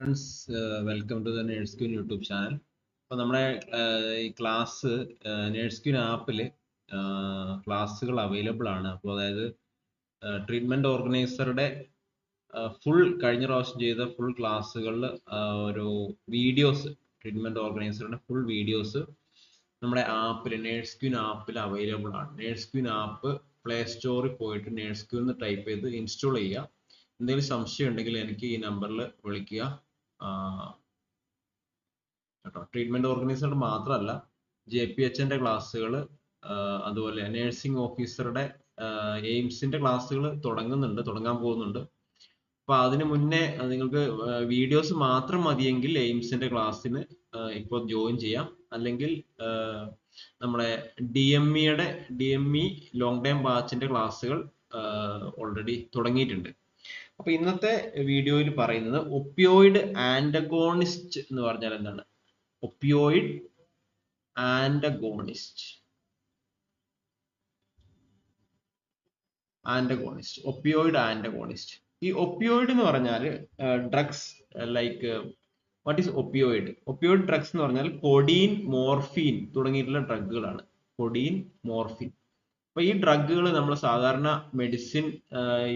Friends welcome to the nurse queen YouTube channel അപ്പോൾ നമ്മുടെ ആഹ് ഈ ക്ലാസ് നേഴ്സ് ക്യൂൻ ആപ്പിൽ ക്ലാസ്സുകൾ അവൈലബിൾ ആണ്. അപ്പോൾ അതായത് ട്രീറ്റ്മെന്റ് ഓർഗനൈസറുടെ ഫുൾ കഴിഞ്ഞ പ്രാവശ്യം ചെയ്ത ഫുൾ ക്ലാസ്സുകളിൽ ഒരു വീഡിയോസ് ട്രീറ്റ്മെന്റ് ഓർഗനൈസറുടെ ഫുൾ വീഡിയോസ് നമ്മുടെ ആപ്പിൽ നേഴ്സ് ക്യൂൻ ആപ്പിൽ അവൈലബിൾ ആണ്. നേഴ്സ് ക്യൂൻ ആപ്പ് പ്ലേ സ്റ്റോറിൽ പോയിട്ട് നേഴ്സ് ക്യൂൻ എന്ന് ടൈപ്പ് ചെയ്ത് ഇൻസ്റ്റാൾ ചെയ്യുക. എന്തെങ്കിലും സംശയം ഉണ്ടെങ്കിൽ എനിക്ക് ഈ നമ്പറിൽ വിളിക്കുക. കേട്ടോ. ട്രീറ്റ്മെന്റ് ഓർഗനൈസർ മാത്രമല്ല ജെ പി എച്ചിന്റെ ക്ലാസ്സുകൾ അതുപോലെ നേഴ്സിംഗ് ഓഫീസറുടെ എയിംസിന്റെ ക്ലാസ്സുകൾ തുടങ്ങുന്നുണ്ട് തുടങ്ങാൻ പോകുന്നുണ്ട്. അപ്പൊ അതിന് മുന്നേ നിങ്ങൾക്ക് വീഡിയോസ് മാത്രം മതിയെങ്കിൽ എയിംസിന്റെ ക്ലാസ്സിന് ഇപ്പോൾ ജോയിൻ ചെയ്യാം. അല്ലെങ്കിൽ നമ്മുടെ ഡി എം ഇയുടെ D M E long time ബാച്ചിന്റെ ക്ലാസ്സുകൾ ഓൾറെഡി തുടങ്ങിയിട്ടുണ്ട്. അപ്പൊ ഇന്നത്തെ വീഡിയോയിൽ പറയുന്നത് ഒപ്പിയോയിഡ് ആൻഡഗോണിസ്റ്റ് എന്ന് പറഞ്ഞാൽ എന്താണ്? Opioid antagonist. Antagonist. Opioid antagonist. ഈ ഒപ്പിയോയിഡ് എന്ന് പറഞ്ഞാൽ drugs like what is opioid opioid drugs എന്ന് പറഞ്ഞാൽ കൊഡീൻ മോർഫീൻ തുടങ്ങിയിട്ടുള്ള ഡ്രഗുകളാണ് കൊഡീൻ മോർഫിൻ. അപ്പൊ ഈ ഡ്രഗുകൾ നമ്മൾ സാധാരണ മെഡിസിൻ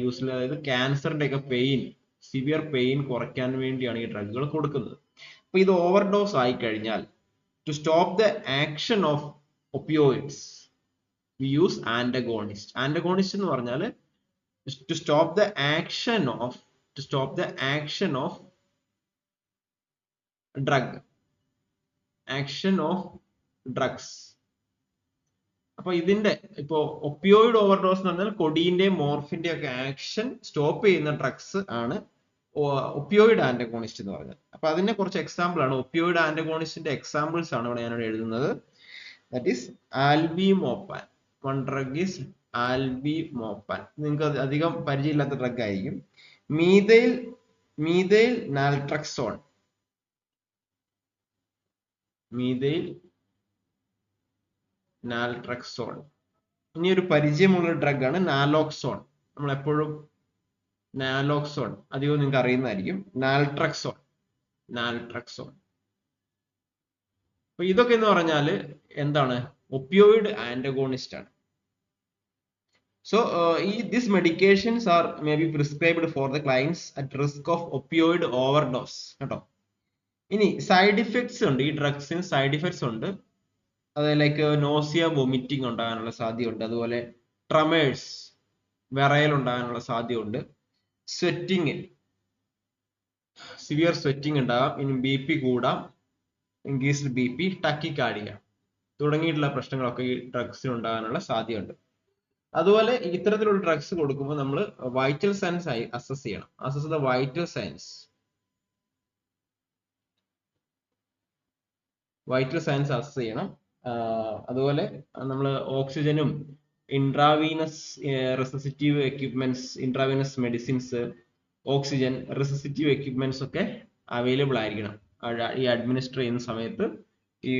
യൂസിൽ അതായത് ക്യാൻസറിന്റെ ഒക്കെ പെയിൻ സിവിയർ പെയിൻ കുറയ്ക്കാൻ വേണ്ടിയാണ് ഈ ഡ്രഗുകൾ കൊടുക്കുന്നത്. അപ്പൊ ഇത് ഓവർഡോസ് ആയി കഴിഞ്ഞാൽ to stop the action of opioids we use antagonist antagonist എന്ന് പറഞ്ഞാൽ to stop the action of to stop the action of drug action of drugs അപ്പൊ ഇതിന്റെ ഇപ്പോ ഒപ്പിയോയിഡ് ഓവർഡോസ് എന്ന് പറഞ്ഞാൽ കൊടീന്റെ മോർഫിന്റെ ഒക്കെ ആക്ഷൻ സ്റ്റോപ്പ് ചെയ്യുന്ന ഡ്രഗ്സ് ആണ് ഒപ്പിയോയിഡ് ആന്റഗോണിസ്റ്റ് എന്ന് പറഞ്ഞത്. അപ്പൊ അതിന്റെ കുറച്ച് എക്സാമ്പിൾ ആണ്. ഒപ്പിയോയിഡ് ആന്റഗോണിസ്റ്റിന്റെ എക്സാമ്പിൾസ് ആണ് ഇവിടെ ഞാനിവിടെ എഴുതുന്നത്. That is alvimopan one drug is alvimopan നിങ്ങൾക്ക് അധികം പരിചയമില്ലാത്ത ഡ്രഗ് ആയിരിക്കും. Methyl methyl naltrexone methyl naltrexone. ഇനി ഒരു പരിചയമുള്ള ഡ്രഗ് ആണ് നാലോക്സോൺ. നമ്മൾ എപ്പോഴും നാലോക്സോൺ അധികവും നിങ്ങൾക്ക് അറിയുന്നതായിരിക്കും. നാൽട്രക്സോൺ. നാൽട്രക്സോൺ. അപ്പൊ ഇതൊക്കെ എന്ന് പറഞ്ഞാൽ എന്താണ്? ഒപ്പിയോയിഡ് ആന്റഗോണിസ്റ്റ് ആണ് സോ ഈ this medications are may be prescribed for the clients at risk of opioid overdose കേട്ടോ? ഇനി സൈഡ് ഇഫക്ട്സ് ഉണ്ട്. ഈ ഡ്രഗ്സിന് സൈഡ് ഇഫക്ട്സ് ഉണ്ട്. അത് ലൈക്ക് നോസിയ വൊമിറ്റിംഗ് ഉണ്ടാകാനുള്ള സാധ്യതയുണ്ട്. അതുപോലെ ട്രമേഴ്സ് വിറയൽ ഉണ്ടാകാനുള്ള സാധ്യതയുണ്ട്. സ്വെറ്റിങ് സിവിയർ സ്വെറ്റിംഗ് ഉണ്ടാകാം. ഇനി ബി പി കൂടാം. ഇൻക്രീസ്ഡ് ബി പി ടക്കിക്കാടിയ തുടങ്ങിയിട്ടുള്ള പ്രശ്നങ്ങളൊക്കെ ഈ ഡ്രഗ്സിന് ഉണ്ടാകാനുള്ള സാധ്യതയുണ്ട്. അതുപോലെ ഇത്തരത്തിലുള്ള ഡ്രഗ്സ് കൊടുക്കുമ്പോൾ നമ്മൾ വൈറ്റൽ സയൻസ് ആയി അസസ് ചെയ്യണം. Assess the vital signs vital signs assess ചെയ്യണം. അതുപോലെ നമ്മൾ ഓക്സിജനും intravenous resuscitative equipments intravenous medicines oxygen resuscitative equipments ഒക്കെ അവൈലബിൾ ആയിരിക്കണം. ഈ അഡ്മിനിസ്റ്റർ ചെയ്യുന്ന സമയത്ത് ഈ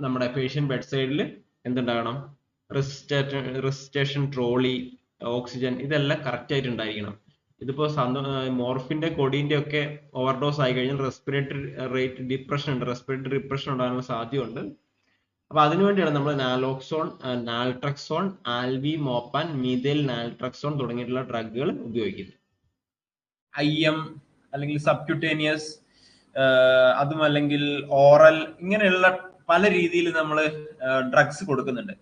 നമ്മുടെ പേഷ്യന്റ് ബെഡ് സൈഡിൽ എന്തുണ്ടാകണം? റെസിസ്റ്റേഷൻ ട്രോളി ഓക്സിജൻ ഇതെല്ലാം കറക്റ്റ് ആയിട്ട് ഉണ്ടായിരിക്കണം. ഇതിപ്പോ മോർഫിന്റെ കൊടീന്റെ ഒക്കെ ഓവർഡോസ് ആയി കഴിഞ്ഞാൽ റെസ്പിറേറ്ററി റേറ്റ് ഡിപ്രഷൻ ഉണ്ട്. റെസ്പിറേറ്ററി ഡിപ്രഷൻ ഉണ്ടാകാനുള്ള സാധ്യതയുണ്ട്. അപ്പൊ അതിനുവേണ്ടിയാണ് നമ്മൾ naloxone naltrexone alvimopan methyl naltrexone തുടങ്ങിയിട്ടുള്ള ഡ്രഗുകൾ ഉപയോഗിക്കുന്നത്. ഐ എം അല്ലെങ്കിൽ സബ്ക്യൂട്ടേനിയസ് അതും അല്ലെങ്കിൽ ഓറൽ ഇങ്ങനെയുള്ള പല രീതിയിൽ നമ്മൾ ഡ്രഗ്സ് കൊടുക്കുന്നുണ്ട്.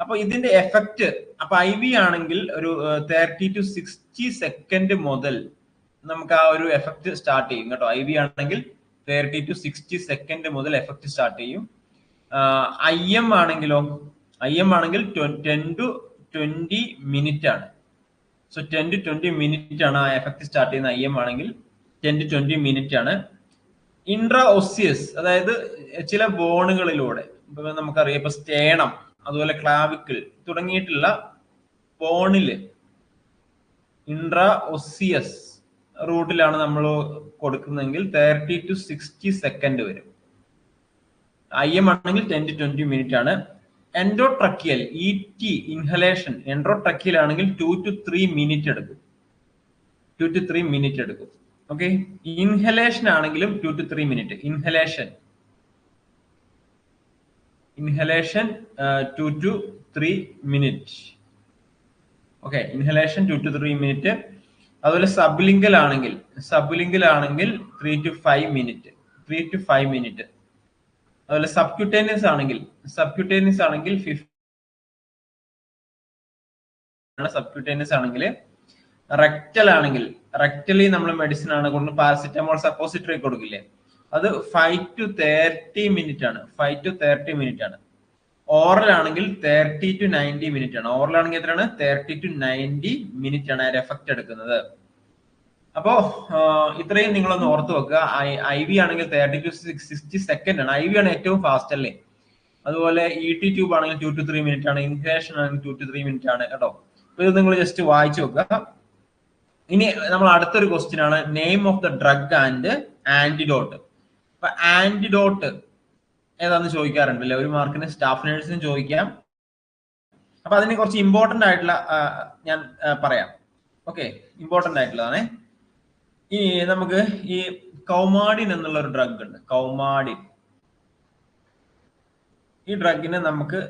അപ്പൊ ഇതിന്റെ എഫക്റ്റ് അപ്പൊ ഐ വി ആണെങ്കിൽ ഒരു തേർട്ടി ടു സിക്സ്റ്റി സെക്കൻഡ് മുതൽ നമുക്ക് ആ ഒരു എഫക്റ്റ് സ്റ്റാർട്ട് ചെയ്യും കേട്ടോ. ഐ വി ആണെങ്കിൽ തേർട്ടി ടു സിക്സ്റ്റി സെക്കൻഡ് മുതൽ എഫക്റ്റ് സ്റ്റാർട്ട് ചെയ്യും. ഐ എം ആണെങ്കിലോ ഐ എം ആണെങ്കിൽ ടെൻ ടു ട്വന്റി മിനിറ്റ് ആണ്. So ten to twenty minute ആണ് ആ എഫക്റ്റ് സ്റ്റാർട്ട് ചെയ്യുന്ന ഐ എം ആണെങ്കിൽ ടെൻ ടു ട്വന്റി മിനിറ്റ് ആണ്. ഇൻട്രാ ഒസിയസ് അതായത് ചില ബോണുകളിലൂടെ നമുക്കറിയാം ഇപ്പൊ സ്റ്റേണം. അതുപോലെ ക്ലാവിക്കിൾ തുടങ്ങിയിട്ടുള്ള ബോണിൽ ഇൻട്രാ ഒസിയസ് റൂട്ടിലാണ് നമ്മൾ കൊടുക്കുന്നതെങ്കിൽ തേർട്ടി ടു സിക്സ്റ്റി സെക്കൻഡ് വരും. ഐ എം ആണെങ്കിൽ ടെൻ ടു ട്വന്റി മിനിറ്റ് ആണ്. Endotracheal E T inhalation endotracheal ആണെങ്കിൽ ടു ടു ത്രീ മിനിറ്റ് എടുക്കും. ടു ടു ത്രീ മിനിറ്റ് എടുക്കും. ഓക്കെ ഇൻഹലേഷൻ ആണെങ്കിലും two to three minute inhalation inhalation two to three minute okay inhalation two to three minute അതുപോലെ sublingual ആണെങ്കിൽ sublingual ആണെങ്കിൽ three to five minute three to five minute അതുപോലെ subcutaneous ആണെങ്കിൽ subcutaneous ആണെങ്കിൽ fifty subcutaneous ആണെങ്കിൽ rectal ആണെങ്കിൽ rectally നമ്മൾ medicine ആണ് കൊണ്ട് പാരസിറ്റമോൾ സപ്പോസിറ്ററി കൊടുക്കില്ലേ? അത് ഫൈവ് ടു തേർട്ടി മിനിറ്റ് ആണ്. ഫൈവ് ടു തേർട്ടി മിനിറ്റ് ആണ്. ഓറൽ ആണെങ്കിൽ തേർട്ടി ടു നയന്റി മിനിറ്റ് ആണ്. ഓറൽ ആണെങ്കിൽ എത്രയാണ്? തേർട്ടി ടു നയന്റി മിനിറ്റ് ആണ് അതിന്റെ എഫക്ട് എടുക്കുന്നത്. അപ്പോ ഇത്രയും നിങ്ങളൊന്ന് ഓർത്ത് വെക്കുക. ഐ വി ആണെങ്കിൽ തേർട്ടി ടു സിക്സ്റ്റി സെക്കൻഡ് ആണ്. ഐ വി ആണ് ഏറ്റവും ഫാസ്റ്റ് അല്ലേ? അതുപോലെ ഇ ടി ട്യൂബ് ആണെങ്കിൽ ടു ടു ത്രീ മിനിറ്റ് ആണ്. ഇൻഹേഷൻ ആണെങ്കിൽ ടു ടു ത്രീ മിനിറ്റ് ആണ് കേട്ടോ. ഇത് നിങ്ങൾ ജസ്റ്റ് വായിച്ചു വെക്കുക. ഇനി നമ്മൾ അടുത്തൊരു ക്വസ്റ്റ്യൻ ആണ്. Name of the drug and antidote അപ്പൊ ആന്റിഡോട്ട് ഏതാന്ന് ചോദിക്കാറുണ്ട് അല്ലെ ഒരു മാർക്കിന് സ്റ്റാഫ് നേഴ്സിന് ചോദിക്കാം. അപ്പൊ അതിന് കുറച്ച് ഇമ്പോർട്ടന്റ് ആയിട്ടുള്ള ഞാൻ പറയാം. ഓക്കെ ഇമ്പോർട്ടന്റ് ആയിട്ടുള്ളതാണ്. ഈ നമുക്ക് ഈ കൗമാഡിൻ എന്നുള്ള ഒരു ഡ്രഗ് ഉണ്ട്. കൗമാഡിൻ ഈ ഡ്രഗിന് നമുക്ക്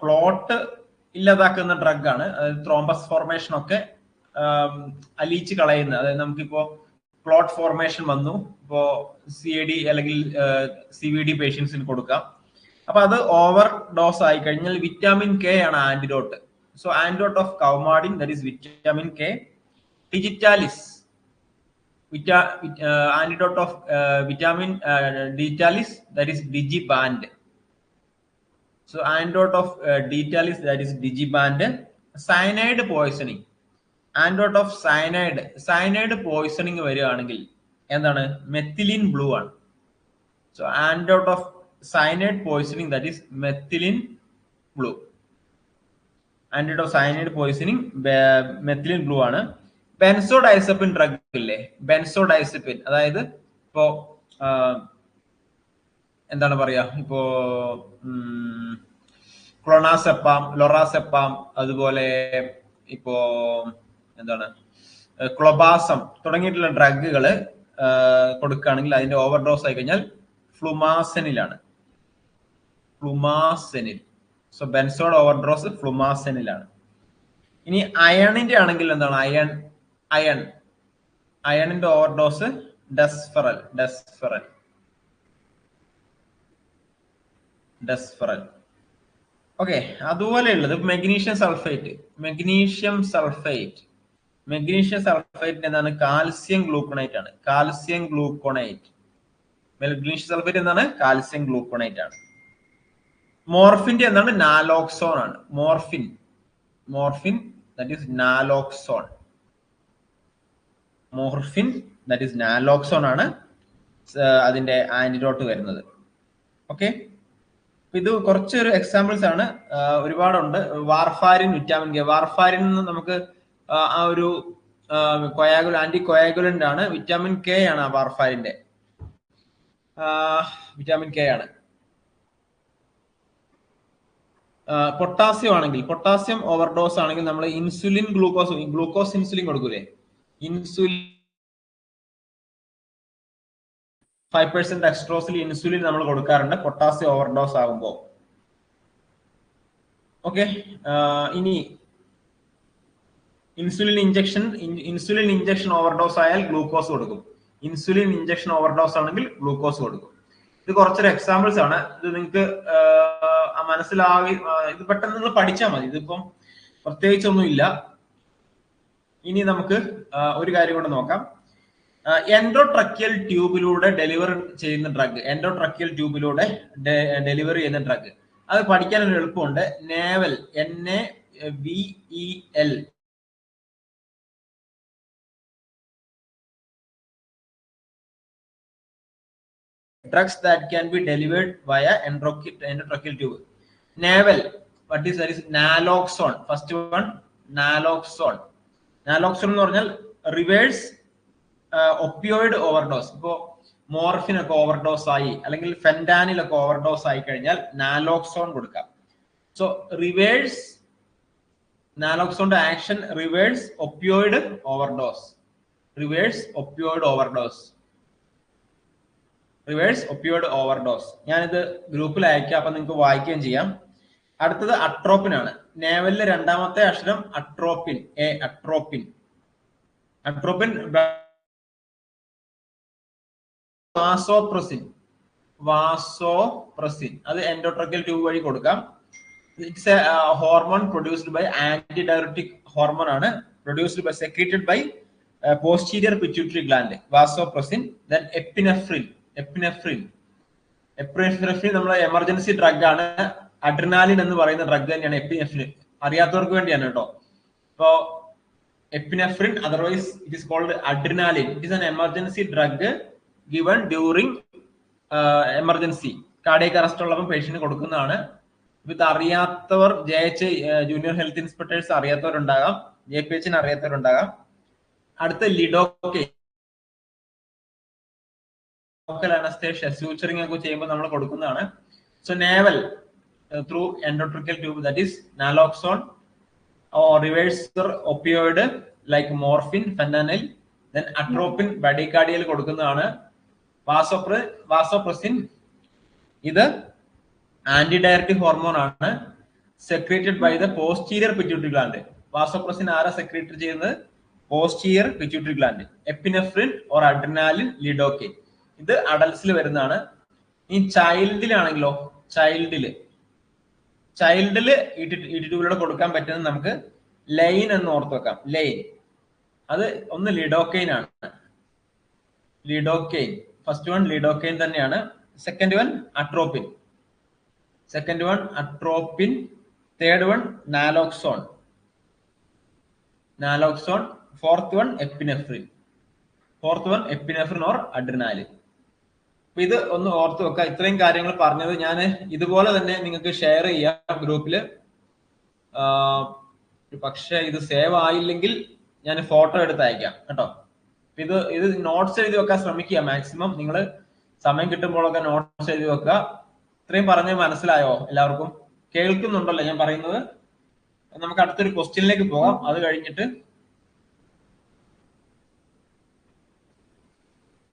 ക്ലോട്ട് ഇല്ലാതാക്കുന്ന ഡ്രഗ് ആണ്. അതായത് ത്രോംബസ് ഫോർമേഷൻ ഒക്കെ അലിയിച്ച് കളയുന്ന അതായത് നമുക്കിപ്പോ ക്ലോട്ട് ഫോർമേഷൻ വന്നു. ഇപ്പോ സി എ ഡി അല്ലെങ്കിൽ സി വി ഡി പേഷ്യൻസിന് കൊടുക്കാം. അപ്പൊ അത് ഓവർ ഡോസ് ആയി കഴിഞ്ഞാൽ വിറ്റാമിൻ കെ ആണ് antidote so antidote of Coumadin that vitamin K digitalis vita antidote of vitamin digitalis that Digibind so antidote of digitalis that is Digibind cyanide poisoning antidote of cyanide cyanide poisoning വരികയാണെങ്കിൽ എന്താണ്? Methylene blue ആണ്. So antidote of cyanide poisoning that is methylene blue antidote of cyanide poisoning methylene blue ആണ്. Benzodiazepine drug ഇല്ലേ? Benzodiazepine അതായത് ഇപ്പോ എന്താണ് പറയാ? ഇപ്പോ ക്ലോണാസെപ്പാം ലൊറാസെപ്പാം അതുപോലെ ഇപ്പോ എന്താണ്? ക്ലൊബാസം തുടങ്ങിയിട്ടുള്ള ഡ്രഗുകൾ കൊടുക്കുകയാണെങ്കിൽ അതിന്റെ ഓവർ ഡോസ് ആയി കഴിഞ്ഞാൽ ഫ്ലുമാസെനിലാണ്. Flumazenil. So benzod over overdose ഫ്ലുമാസെനിലാണ്. ഇനി അയണിന്റെ ആണെങ്കിൽ എന്താണ്? Iron iron. അയണിന്റെ overdose Desferal Desferal Desferal okay അതുപോലെയുള്ളത് magnesium sulphate magnesium sulphate magnesium sulphate എന്താണ്? കാൽസ്യം ഗ്ലൂക്കോണൈറ്റ് ആണ്. കാൽസ്യം ഗ്ലൂക്കോണൈറ്റ് മെഗ്നീഷ്യം സൾഫേറ്റ് എന്താണ്? കാൽസ്യം ഗ്ലൂക്കോണൈറ്റ് ആണ്. മോർഫിന്റെ എന്താണ്? നാലോക്സോൺ ആണ്. Morphine morphine that is naloxone morphine that is naloxone ആണ് അതിന്റെ antidote വരുന്നത്. ഓക്കെ ഇത് കുറച്ചൊരു എക്സാമ്പിൾസ് ആണ്. ഒരുപാടുണ്ട്. വാർഫാരിൻ വിറ്റാമിൻ കെ വാർഫാരിൻ നമുക്ക് ആ ഒരു കൊയാഗുല ആന്റി കൊയാഗുലന്റ് ആണ്. വിറ്റാമിൻ കെ ആണ് ആ വാർഫാരിന്റെ വിറ്റാമിൻ കെ ആണ്. പൊട്ടാസ്യം ആണെങ്കിൽ പൊട്ടാസ്യം ഓവർഡോസ് ആണെങ്കിൽ നമ്മൾ ഇൻസുലിൻ ഗ്ലൂക്കോസ് ഗ്ലൂക്കോസ് ഇൻസുലിൻ കൊടുക്കൂലേ? ഇൻസുലിൻ ഫൈവ് പെർസെന്റ് എക്സ്ട്രോസിൽ ഇൻസുലിൻ നമ്മൾ കൊടുക്കാറുണ്ട്. പൊട്ടാസ്യം ഓവർഡോസ് ആകുമ്പോൾ. ഓക്കെ ഇനി insulin injection insulin injection overdose ആയാൽ ഗ്ലൂക്കോസ് കൊടുക്കും. ഇൻസുലിൻ ഇഞ്ചക്ഷൻ ഓവർഡോസ് ആണെങ്കിൽ ഗ്ലൂക്കോസ് കൊടുക്കും. ഇത് കുറച്ചൊരു എക്സാമ്പിൾസ് ആണ്. ഇത് നിങ്ങൾക്ക് മനസ്സിലാകി ഇത് പെട്ടെന്ന് നിങ്ങൾ പഠിച്ചാൽ മതി. ഇതിപ്പം പ്രത്യേകിച്ചൊന്നും ഇല്ല. ഇനി നമുക്ക് ഒരു കാര്യം കൂടെ നോക്കാം. എൻഡോട്രക്കിയൽ ട്യൂബിലൂടെ ഡെലിവർ ചെയ്യുന്ന ഡ്രഗ് എൻഡോട്രക്കിയൽ ട്യൂബിലൂടെ ഡെലിവർ ചെയ്യുന്ന ഡ്രഗ് അത് പഠിക്കാൻ ഒരു എളുപ്പമുണ്ട്. NAVEL N A V E L drugs that can be delivered via endotracheal tube. Naval, what is that is naloxone. First one, naloxone. Naloxone എന്ന് പറഞ്ഞാൽ റിവേഴ്സ് ഒപ്പിയോയിഡ് ഓവർഡോസ് ഇപ്പോ morphine ഒക്കെ ഓവർഡോസ് ആയി അല്ലെങ്കിൽ ഫെൻഡാനിൽ ഒക്കെ ഓവർഡോസ് ആയി കഴിഞ്ഞാൽ naloxone കൊടുക്കാം so reverse നാലോക്സോണിന്റെ action reverse opioid overdose reverse opioid overdose reverse opioid overdose ഞാനിത് ഗ്രൂപ്പിൽ അയക്കാം അപ്പൊ നിങ്ങൾക്ക് വായിക്കുകയും ചെയ്യാം. അടുത്തത് അട്രോപ്പിൻ ആണ്. നേവലിലെ രണ്ടാമത്തെ അക്ഷരം atropine A atropine atropine vasopressin vasopressin അത് എൻഡോട്രക്കൽ ട്യൂബ് വഴി കൊടുക്കാം. It's a hormone produced by antidiuretic hormone ആണ്. Produced by secreted by posterior pituitary gland vasopressin then epinephrine epinephrine epinephrine നമ്മളെ എമർജൻസി ഡ്രഗ് ആണ്. അഡ്രിനാലിൻ എന്ന് പറയുന്ന ഡ്രഗ് തന്നെയാണ് epinephrine അറിയാത്തവർക്ക് വേണ്ടിയാണ് കേട്ടോ. ഇപ്പോ epinephrine otherwise it is called adrenaline it is an emergency drug given during emergency cardiac arrest ഉള്ളപ്പോൾ പേഷ്യന്റ് കൊടുക്കുന്നതാണ്. ഇത് അറിയാത്തവർ J H junior health inspectors അറിയാത്തവരുണ്ടാകാം. J P എച്ചിന് അറിയാത്തവരുണ്ടാകാം. അടുത്ത ലിഡോക്കെ ലോക്കൽ അനസ്തേഷ്യ സ്യൂച്ചറിംഗ് ഒക്കെ ചെയ്യുമ്പോൾ നമ്മൾ കൊടുക്കുന്നതാണ്. So NAVEL through endotracheal tube that is naloxone reverse opioid like morphine morphine, then atropine, ബഡികാർഡിയൽ കൊടുക്കുന്നതാണ്. വാസോപ്ര വാസോപ്രസിൻ ഇത് ആന്റി ഡയറക്ടി ഹോർമോൺ ആണ്. Secreted by the posterior pituitary gland vasopressin ആരാ സെക്രീറ്റ് ചെയ്യുന്നത്? Posterior pituitary gland epinephrine or adrenaline lidocaine ഇത് അഡൽസിൽ വരുന്നതാണ്. ഈ ചൈൽഡിലാണെങ്കിലോ ചൈൽഡിൽ ചൈൽഡിൽ ഇടിറ്റൂബിലൂടെ കൊടുക്കാൻ പറ്റുന്നത് നമുക്ക് ലൈൻ എന്ന് ഓർത്ത് വെക്കാം. ലൈൻ അത് ഒന്ന് ലിഡോക്കെയിൻ ആണ്. ലിഡോക്കെയിൻ ഫസ്റ്റ് വൺ ലിഡോക്കെയിൻ തന്നെയാണ്. Second one atropine second one atropine third one naloxone naloxone fourth one epinephrine fourth one epinephrine or adrenaline അപ്പൊ ഇത് ഒന്ന് ഓർത്ത് വെക്കുക. ഇത്രയും കാര്യങ്ങൾ പറഞ്ഞത് ഞാൻ ഇതുപോലെ തന്നെ നിങ്ങൾക്ക് ഷെയർ ചെയ്യാം ഗ്രൂപ്പിൽ പക്ഷെ ഇത് സേവ് ആയില്ലെങ്കിൽ ഞാൻ ഫോട്ടോ എടുത്ത് അയക്കാം കേട്ടോ. ഇത് ഇത് നോട്ട്സ് എഴുതി വെക്കാൻ ശ്രമിക്കുക മാക്സിമം നിങ്ങൾ സമയം കിട്ടുമ്പോഴൊക്കെ നോട്ട്സ് എഴുതി വെക്കുക. ഇത്രയും പറഞ്ഞ് മനസ്സിലായോ എല്ലാവർക്കും? കേൾക്കുന്നുണ്ടല്ലോ ഞാൻ പറയുന്നത്. നമുക്ക് അടുത്തൊരു ക്വസ്റ്റ്യനിലേക്ക് പോകാം. അത് കഴിഞ്ഞിട്ട്